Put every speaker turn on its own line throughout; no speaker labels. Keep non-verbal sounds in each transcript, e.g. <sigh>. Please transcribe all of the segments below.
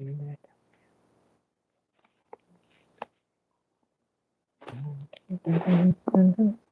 എന്തുകൊണ്ട് വിശേ-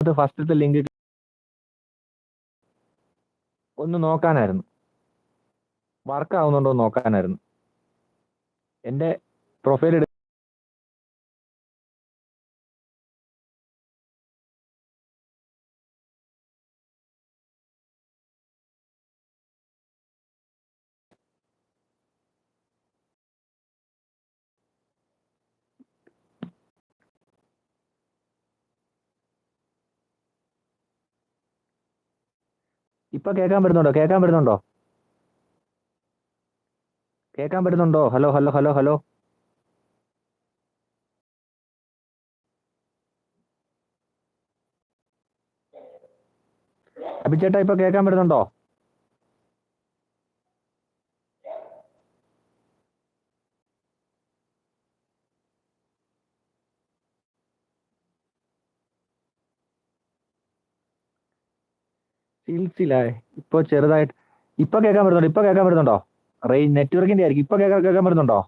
അത് ഫസ്റ്റത്തെ ലിങ്ക് ഒന്ന് നോക്കാനായിരുന്നു. വർക്ക് ആവുന്നുണ്ടോ നോക്കാനായിരുന്നു. എന്റെ പ്രൊഫൈൽ എടു ഇപ്പൊ കേൾക്കാൻ പറ്റുന്നുണ്ടോ? കേൾക്കാൻ പറ്റുന്നുണ്ടോ? കേൾക്കാൻ പറ്റുന്നുണ്ടോ? Hello hello hello hello. അഭിചേട്ടാ ഇപ്പൊ കേൾക്കാൻ പറ്റുന്നുണ്ടോ? സിൽസിലായി ഇപ്പൊ ചെറുതായിട്ട് ഇപ്പൊ കേൾക്കാൻ പറ്റുന്നുണ്ടോ? ഇപ്പൊ കേൾക്കാൻ പറ്റുന്നുണ്ടോ? റേ നെറ്റ്വർക്കിന്റെ ആയിരിക്കും. ഇപ്പൊ കേൾക്കാൻ കേൾക്കാൻ പറ്റുന്നുണ്ടോ?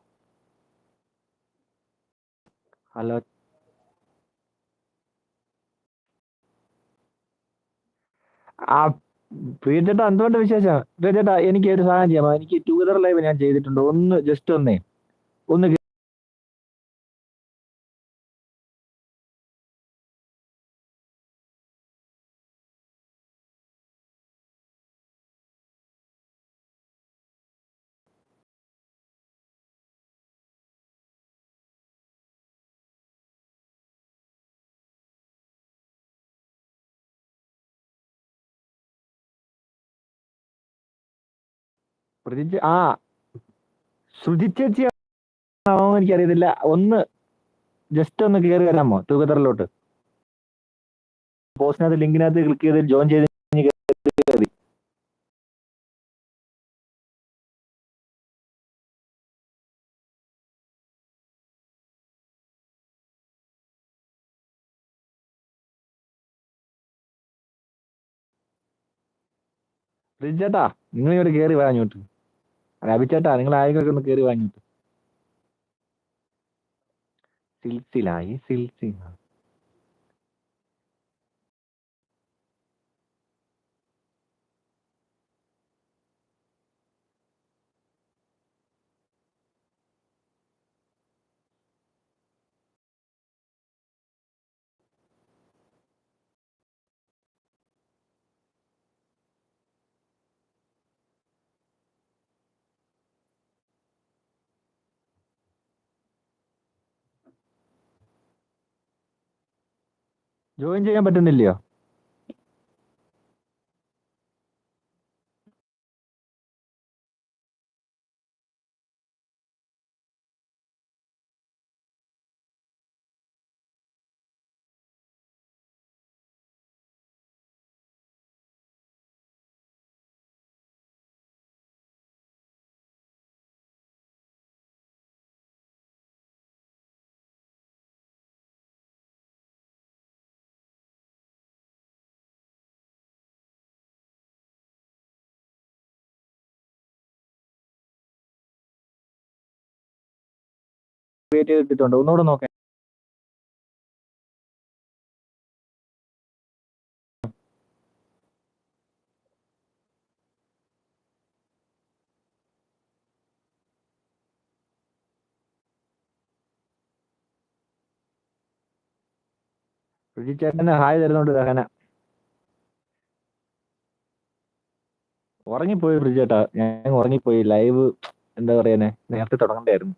ഹലോ. ആ പ്രിയചേട്ടാ എന്തുകൊണ്ട് വിശേഷം? പ്രിയചേട്ടാ എനിക്ക് ഒരു സഹായം ചെയ്യാമോ? എനിക്ക് ടൂഗദർ ലൈവ് ഞാൻ ചെയ്തിട്ടുണ്ട്. ഒന്ന് ജസ്റ്റ് ഒന്നേ. ഒന്ന് പ്രജിച്ച് ആ ശ്രുതി ചേച്ചി എനിക്കറിയത്തില്ല. ഒന്ന് ജസ്റ്റ് ഒന്ന് കയറി വരാമോ തൂക്കത്തറിലോട്ട് പോസ്റ്റിനകത്ത് ലിങ്കിനകത്ത് ക്ലിക്ക് ചെയ്ത് ജോയിൻ ചെയ്ത് മതി ചേട്ടാ നിങ്ങൾ കയറി വാങ്ങോട്ട് അഭിച്ചേട്ടാ നിങ്ങൾ ആരെങ്കിലും ഒന്ന് കയറി വാങ്ങിട്ട് സിൽസിലായി സിൽസില. ജോയിൻ ചെയ്യാൻ പറ്റുന്നില്ലയോ? ക്രിയേറ്റ് ചെയ്തിട്ടുണ്ട്. ഒന്നുകൂടെ നോക്കാം. ചേട്ടന് ഹായ് തരുന്നുണ്ട് ദഹന ഉറങ്ങിപ്പോയി ബ്രിജേട്ടാ ഞാൻ ഉറങ്ങിപ്പോയി. ലൈവ് എന്താ പറയാനെ നേരത്തെ തുടങ്ങണ്ടായിരുന്നു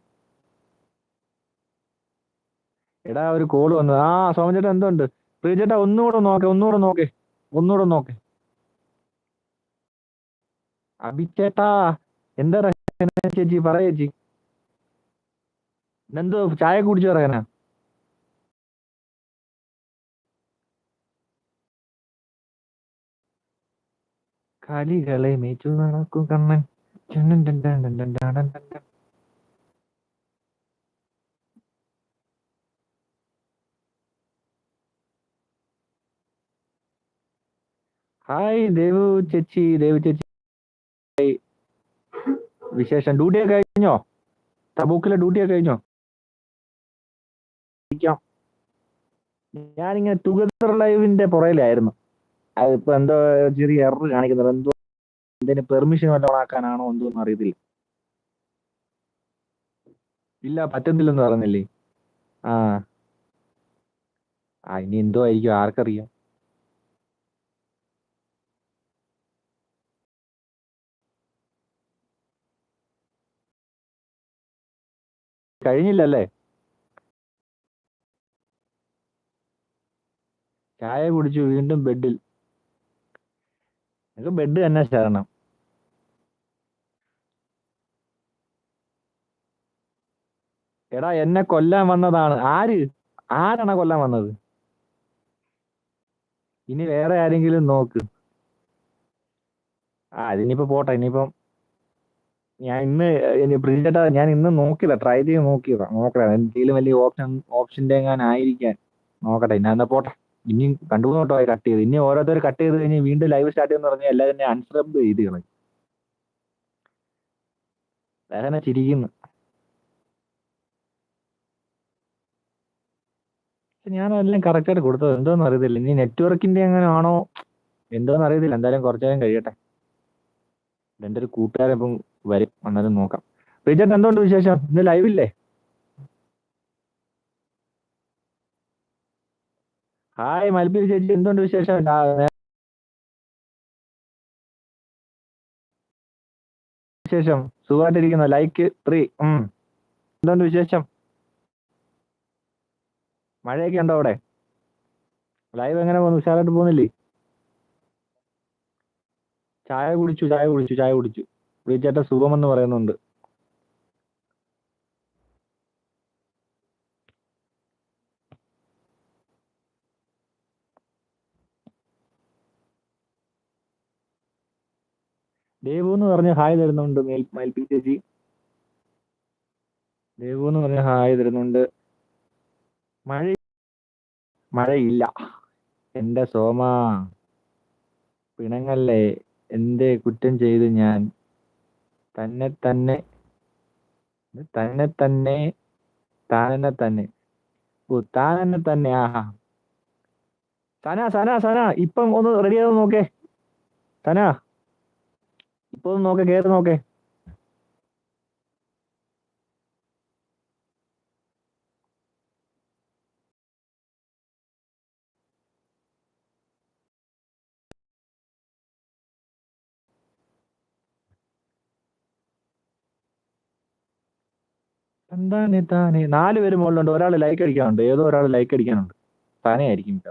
എടാ ഒരു കോൾ വന്നത്. ആ സോമൻ ചേട്ടാ എന്തുണ്ട്? ബ്രിജേട്ടാ ഒന്നുകൂടെ നോക്കെ ഒന്നുകൂടെ നോക്കെ. ഒന്നുകൂടെ നോക്കെ. അഭിച്ചേട്ടാ എന്താ ചേച്ചി? പറയ ചേച്ചി. എന്തോ ചായ കുടിച്ചു പറയാനാ കളികളെ മേച്ചു നടക്കും കണ്ണൻ. ഹായ് ദേവു ചേച്ചി ദേവു ചേച്ചി വിശേഷം. ഡ്യൂട്ടിയൊക്കെ കഴിഞ്ഞോ? തബൂക്കിലെ ഡ്യൂട്ടിയൊക്കെ കഴിഞ്ഞോ. ഞാനിങ്ങനെ ടുഗദർ ലൈവിന്റെ പുറയിലായിരുന്നു അതിപ്പോ എന്തോ ചെറിയ എറർ കാണിക്കുന്നത് എന്തോ എന്തിന് പെർമിഷൻ വല്ലതും ആക്കാനാണോ എന്തോ ഒന്നും അറിയത്തില്ല. ഇല്ല പറ്റത്തില്ലെന്ന് പറഞ്ഞില്ലേ? ആ ഇനി എന്തോ ആയിരിക്കും? ആർക്കറിയാം. കഴിഞ്ഞില്ലല്ലേ? ചായ കുടിച്ചു വീണ്ടും ബെഡിൽ. നിങ്ങൾക്ക് ബെഡ് തന്നെ ശരണം എടാ എന്നെ കൊല്ലാൻ വന്നതാണ്. ആര്? ആരാണ് കൊല്ലാൻ വന്നത്? ഇനി വേറെ ആരെങ്കിലും നോക്ക്. ആ അതിനിപ്പോ പോട്ടെ. ഇനിയിപ്പം ഞാൻ ഇന്ന് ഇനി ബ്രിജേട്ടാ ഞാൻ ഇന്ന് നോക്കിയതാ ട്രൈ ചെയ്ത് നോക്കിയതാ. നോക്കട്ടെ എന്തെങ്കിലും വലിയ ഓപ്ഷൻ ഓപ്ഷന്റെ ആയിരിക്കാൻ നോക്കട്ടെ ഞാൻ എന്നാ പോട്ടെ. ഇനി രണ്ടു മൂന്ന് വട്ടമായി കട്ട് ചെയ്ത്. ഇനി ഓരോരുത്തർ കട്ട് ചെയ്ത് കഴിഞ്ഞ് വീണ്ടും ലൈവ് സ്റ്റാർട്ട് ചെയ്യുന്ന പറഞ്ഞാൽ എല്ലാം തന്നെ അൺസബ് ചെയ്ത് കളയും. വേദന ചിരിക്കുന്നു. എല്ലാം കറക്റ്റായിട്ട് കൊടുത്തത്. എന്തോന്ന് അറിയത്തില്ല. ഇനി നെറ്റ്വർക്കിന്റെ എങ്ങനെ ആണോ? എന്തോന്ന് അറിയത്തില്ല. എന്തായാലും കുറച്ചു നേരം കഴിയട്ടെ. എന്റെ ഒരു കൂട്ടുകാരൻ ഇപ്പം വരും. അന്നേരം നോക്കാം. റിജറ്റ് എന്തുകൊണ്ട് വിശേഷം? ഇന്ന് ലൈവില്ലേ ഹായ് മൽബി ചേച്ചി എന്തുകൊണ്ട് വിശേഷം? വിശേഷം. സുഖമായിട്ടിരിക്കുന്നു. ലൈക്ക് ത്രീ ഉം. എന്തുകൊണ്ട് വിശേഷം? മഴയൊക്കെ ഉണ്ടോ അവിടെ? ലൈവ് എങ്ങനെ പോകുന്നു? ഉഷാറായിട്ട് പോകുന്നില്ലേ? ചായ കുടിച്ചു ചായ കുടിച്ചു ചായ കുടിച്ചു. വിളിച്ചേട്ട സുഖമെന്ന് പറയുന്നുണ്ട്. ദേവു എന്ന് പറഞ്ഞ് ഹായ് തരുന്നുണ്ട് മേൽ മൽപ്പി ചേച്ചി. ദേവു എന്ന് പറഞ്ഞ് ഹായ് തരുന്നുണ്ട്. മഴ മഴയില്ല. എന്റെ സോമ പിണങ്ങല്ലേ? എന്തേ കുറ്റം ചെയ്തു ഞാൻ? തന്നെ തന്നെ തന്നെ തന്നെ താനെന്നെ തന്നെ. ഓ താനെന്നെ തന്നെ ആഹാ. സന സന സന ഇപ്പം ഒന്ന് റെഡി ആവും നോക്കേ. സന ഇപ്പൊ ഒന്ന് നോക്കേ കേറി നോക്കേ. എന്താണ് താനെ. നാല് പേര് മുകളിലുണ്ട്. ഒരാൾ ലൈക്ക് അടിക്കാനുണ്ട്. ഏതോ ഒരാൾ ലൈക്ക് അടിക്കാനുണ്ട്. താനെ ആയിരിക്കും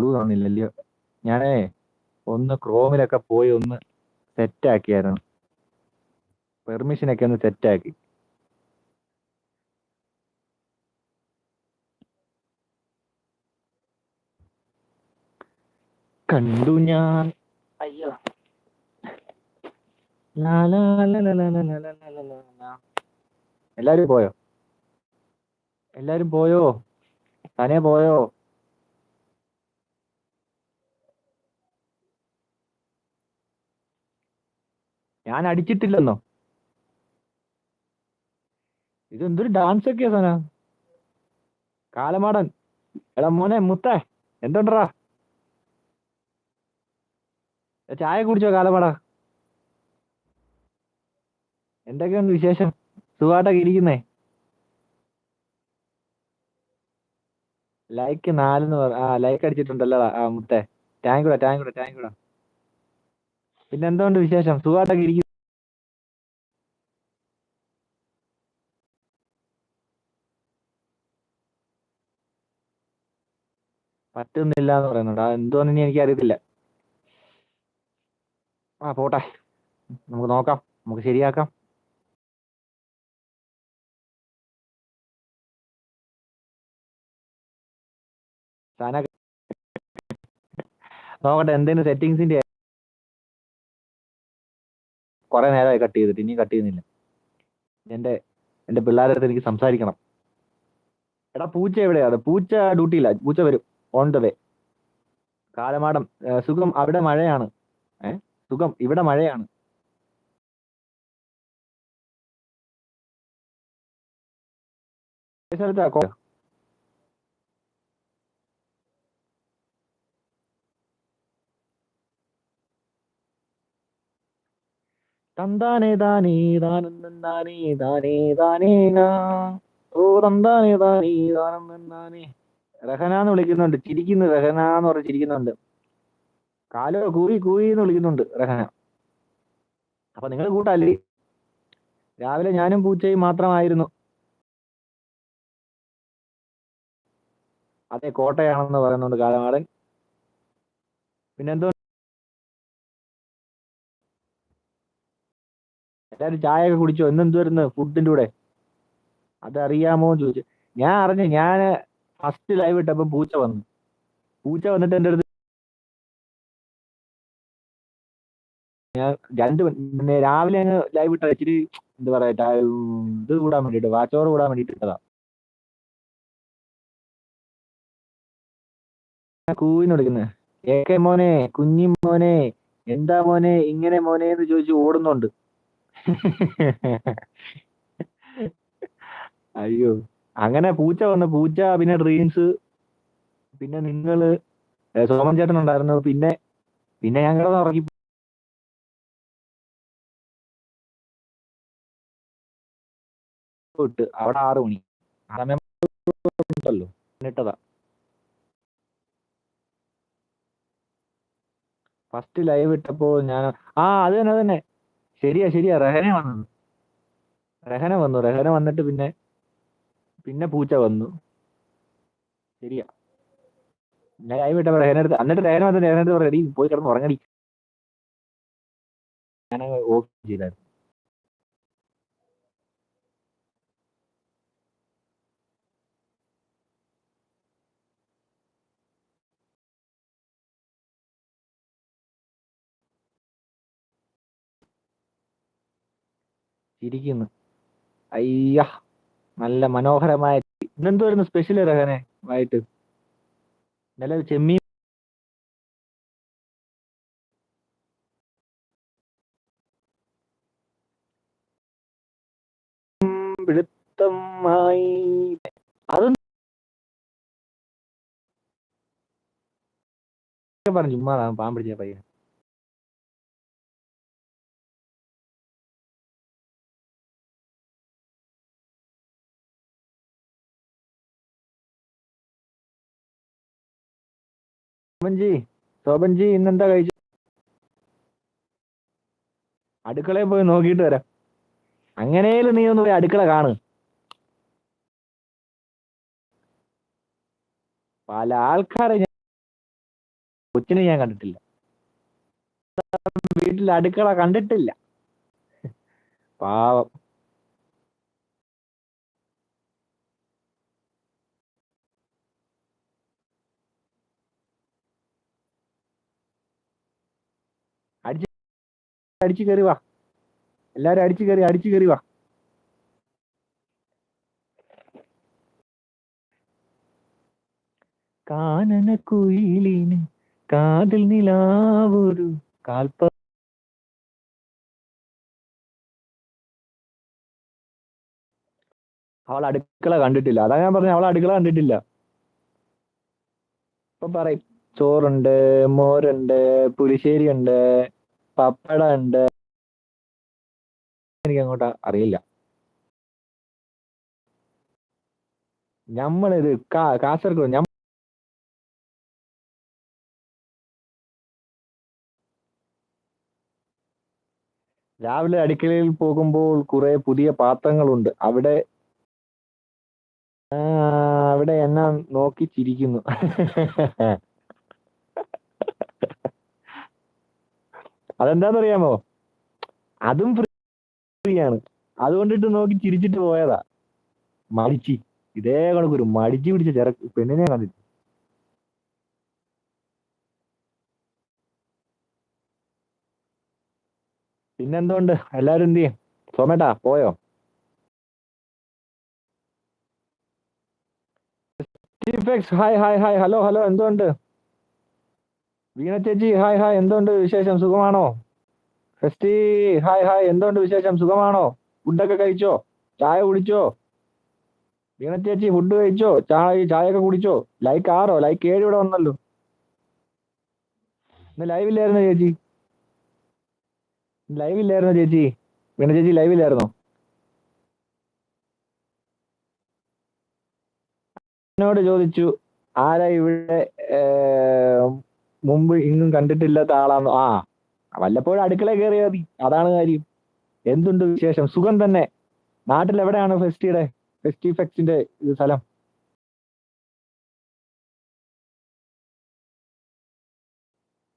ില്ലല്ലോ ഞാനേ ഒന്ന് ക്രോമിലൊക്കെ പോയി ഒന്ന് സെറ്റ് ആക്കിയായിരുന്നു. പെർമിഷനൊക്കെ ഒന്ന് സെറ്റ് കണ്ടു ഞാൻ. അയ്യോ. എല്ലാരും പോയോ? എല്ലാരും പോയോ? തന്നെ പോയോ? ഞാൻ അടിച്ചിട്ടില്ലെന്നോ? ഇതെന്തൊരു ഡാൻസ് ഒക്കെയാ സന? കാലമാടൻ. എടാ മോനെ മുത്തേ എന്തുണ്ടറാ ചായ കുടിച്ചോ കാലമാടാ എന്തൊക്കെയുണ്ട് വിശേഷം? സുഖമായിട്ടൊക്കെ ഇരിക്കുന്നേ? ലൈക്ക് നാലെന്ന് പറ ആ ലൈക്ക് അടിച്ചിട്ടുണ്ടല്ലോ ആ മുത്തേ. താങ്ക് താങ്ക്യൂടാ താങ്ക് യുടാ താങ്ക് യുടാ പിന്നെ എന്തുകൊണ്ട് വിശേഷം? സുഖമായിട്ടൊക്കെ ഇരിക്കുന്നു പറ്റുന്നില്ല എന്ന് പറയുന്നുണ്ട്. അത് എന്തോന്നു എനിക്ക് അറിയത്തില്ല ആ പോട്ടെ. നമുക്ക് നോക്കാം. നമുക്ക് ശരിയാക്കാം. നോക്കട്ടെ എന്തെങ്കിലും സെറ്റിങ്സിന്റെ കുറെ നേരമായി കട്ട് ചെയ്തിട്ട് ഇനി കട്ട് ചെയ്യുന്നില്ല. എന്റെ എന്റെ പിള്ളേരുടെ അടുത്ത് എനിക്ക് സംസാരിക്കണം. എടാ പൂച്ച എവിടെയാണ് പൂച്ച ഡ്യൂട്ടിയില്ല പൂച്ച വരും. ഓൺ ദ വേ കാലമാടം. സുഖം. അവിടെ മഴയാണ്. ഏ? സുഖം. ഇവിടെ മഴയാണ്. തന്താനേ ഓ തന്താനേ റഹനാന്ന് വിളിക്കുന്നുണ്ട്. ചിരിക്കുന്നു. റഹന എന്ന് പറഞ്ഞ് ചിരിക്കുന്നുണ്ട്. കാലോ കൂയി കൂയി എന്ന് വിളിക്കുന്നുണ്ട് റഹന അപ്പൊ നിങ്ങൾ കൂട്ടല്ലേ? രാവിലെ ഞാനും പൂച്ചയും മാത്രമായിരുന്നു. അതെ കോട്ടയാണെന്ന് പറയുന്നുണ്ട് കാലമാടൻ. പിന്നെന്തോ എല്ലാരും ചായ ഒക്കെ കുടിച്ചോ? ഇന്നെന്ത് വരുന്നു ഫുഡിന്റെ കൂടെ? അതറിയാമോ ചോദിച്ചു. ഞാൻ അറിഞ്ഞു ഞാൻ ഫസ്റ്റ് ലൈവ് ഇട്ടപ്പം പൂച്ച വന്നു. പൂച്ച വന്നിട്ട് എന്റെ അടുത്ത് ഞാൻ രണ്ട് പിന്നെ രാവിലെ അങ്ങ് ലൈവ് ഇട്ട ഇച്ചിരി എന്താ പറയാ ഇത് കൂടാൻ വേണ്ടിട്ട് വാച്ചോറ് കൂടാൻ വേണ്ടിട്ട് ഇട്ടതാ. കൂവിന്ന് വിളിക്കുന്നത് കെ മോനെ കുഞ്ഞി മോനെ എന്താ മോനെ ഇങ്ങനെ മോനെ എന്ന് ചോദിച്ചു ഓടുന്നുണ്ട്. അയ്യോ അങ്ങനെ പൂച്ച വന്നു പൂച്ച പിന്നെ ഡ്രീംസ് പിന്നെ നിങ്ങൾ സോമൻ ചേട്ടൻ ഉണ്ടായിരുന്നു പിന്നെ പിന്നെ ഞാൻ ഇറങ്ങി ഇട്ട് അവിടെ ആറ് മണി. ആ സമയം ഉണ്ടല്ലോ. ഇട്ടതാ. ഫസ്റ്റ് ലൈവ് ഇട്ടപ്പോ ഞാൻ ആ അത് തന്നെ തന്നെ. ശരിയാ ശരിയാ. റഹന വന്നു. റഹന വന്നു. റഹന വന്നിട്ട് പിന്നെ പിന്നെ പൂച്ച വന്നു. ശരിയാ. ഞാൻ ലൈവ് ഇട്ടപ്പോ റഹന അടുത്ത് എന്നിട്ട് റഹന വന്നിട്ട് റഹന പോയി കിടന്ന് ഉറങ്ങടി. ഞാൻ ഓഫ് ചെയ്തായിരുന്നു. ചിരിക്കുന്നു. അയ്യ നല്ല മനോഹരമായ ഇന്നെന്തുവായിരുന്നു സ്പെഷ്യൽ റഹനെ ആയിട്ട്? നല്ല ചെമ്മീൻ പിടുത്തമായി. അതും പറഞ്ഞു ചുമ്മാ പാമ്പിടിച്ച പയ്യൻ സോമൻജി സോബൻജി ഇന്നെന്താ കഴിച്ചു? അടുക്കളയിൽ പോയി നോക്കിയിട്ട് വരാം. അങ്ങനെയും നീ ഒന്ന് പോയി അടുക്കള കാണ്. പല ആൾക്കാരെ ഞാൻ കൊച്ചിനെ ഞാൻ കണ്ടിട്ടില്ല. വീട്ടിൽ അടുക്കള കണ്ടിട്ടില്ല. പാവം. അടിച്ചു കയറി വാ. എല്ലാരും അടിച്ചു കയറി അടിച്ചു കയറി വാ. കാനന കുയിലിന് കാതിൽ നിലാവൊരു കാൽപ്പ അവൾ അടുക്കള കണ്ടിട്ടില്ല. അതാ ഞാൻ പറഞ്ഞ അവൾ അടുക്കള കണ്ടിട്ടില്ല. ഇപ്പൊ പറയും ചോറുണ്ട് മോരുണ്ട് പുളിശ്ശേരി ഉണ്ട് പപ്പടം ഉണ്ട് എനിക്ക് അങ്ങോട്ട് അറിയില്ല. നമ്മൾ കാ കാസർഗോഡ് ഞമ്മ രാവിലെ അടുക്കളയിൽ പോകുമ്പോൾ കുറെ പുതിയ പാത്രങ്ങളുണ്ട്. അവിടെ അവിടെ എന്നെ നോക്കി ചിരിക്കുന്നു. <laughs> അതെന്താന്നറിയാമോ? അതും ഫ്രീ ആണ്. അതുകൊണ്ടിട്ട് നോക്കി ചിരിച്ചിട്ട് പോയതാ. മടിച്ചി. ഇതേ കണക്കൊരു മടിച്ചു പിടിച്ച ചെറ പെണ്ണിനെ കണ്ടിട്ട്. പിന്നെന്തുകൊണ്ട് എല്ലാരും എന്ത് ചെയ്യും? സോമേട്ടാ പോയോ? Hi hi hi hello hello എന്തുണ്ട്? വീണ ചേച്ചി ഹായ് ഹായ്. എന്തുണ്ട് വിശേഷം? സുഖമാണോ? ഫെസ്റ്റി ഹായ് ഹായ്. എന്തുണ്ട് വിശേഷം? സുഖമാണോ? ഫുഡൊക്കെ കഴിച്ചോ? ചായ കുടിച്ചോ? വീണ ചേച്ചി ഫുഡ് കഴിച്ചോ? ചായ ചായയൊക്കെ കുടിച്ചോ? ലൈക്ക് ആറോ? ലൈക്ക് ഏഴ് ഇവിടെ വന്നല്ലോ. ഇന്ന് ലൈവില്ലായിരുന്നോ ചേച്ചി? ലൈവില്ലായിരുന്നോ ചേച്ചി? വീണ ചേച്ചി ലൈവില്ലായിരുന്നോ എന്നോട് ചോദിച്ചു ആരാ ഇവിടെ മുമ്പ് ഇങ്ങും കണ്ടിട്ടില്ലാത്ത ആളാണ് ആ വല്ലപ്പോഴും അടുക്കള കയറിയാ മതി. അതാണ് കാര്യം. എന്തുണ്ട് വിശേഷം? സുഖം തന്നെ. നാട്ടിൽ എവിടെയാണ് ഫെസ്റ്റിയുടെ ഫെസ്റ്റി ഫെക്സിന്റെ സ്ഥലം?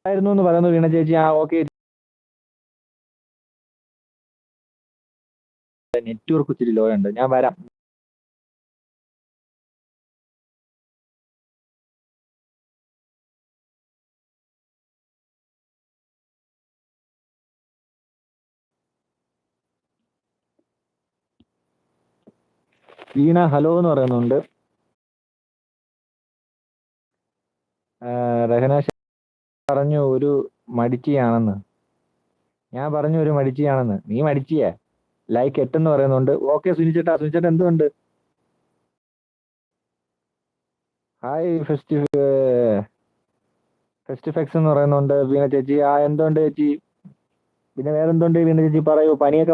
ആയിരുന്നു എന്ന് പറയുന്നു വീണ ചേച്ചി. ആ ഓക്കെ. നെറ്റ്വർക്ക് ഇച്ചിരി ലോ ഉണ്ട് ഞാൻ വരാം. വീണ ഹലോ എന്ന് പറയുന്നുണ്ട്. രഹന പറഞ്ഞു ഒരു മടിച്ചിയാണെന്ന്. ഞാൻ പറഞ്ഞു ഒരു മടിച്ചിയാണെന്ന്. നീ മടിച്ചിയേ? ലൈക്ക് എട്ടെന്ന് പറയുന്നുണ്ട്. ഓക്കെ സുനിച്ചേട്ടാ. സുനിച്ചേട്ടാ എന്തുണ്ട്? ഹായ് ഫെസ്റ്റിഫ് ഫെസ്റ്റിഫെക്സ് എന്ന് പറയുന്നുണ്ട് വീണ ചേച്ചി. ആ എന്തുണ്ട് ചേച്ചി? പിന്നെ വേറെന്തുണ്ട് വീണ ചേച്ചി? പറയൂ പനിയൊക്കെ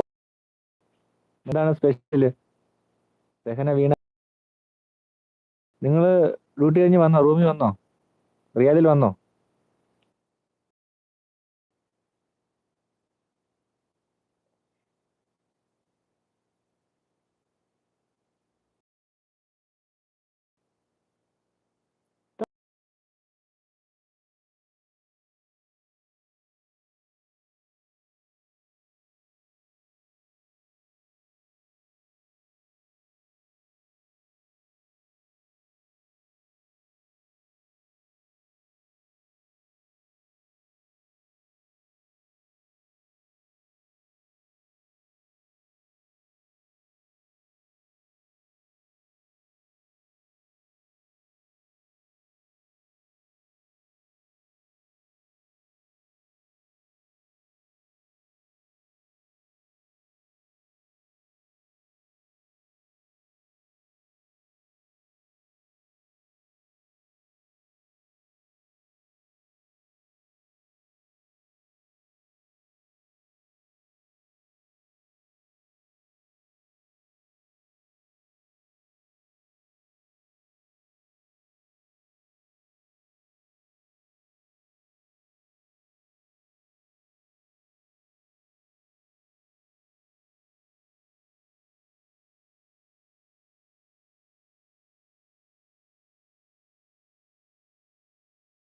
എന്താണ് സ്പെഷ്യൽ രഹന വീണ നിങ്ങൾ ഡ്യൂട്ടി കഴിഞ്ഞ് വന്നോ? റൂമിൽ വന്നോ? റിയാദിൽ വന്നോ?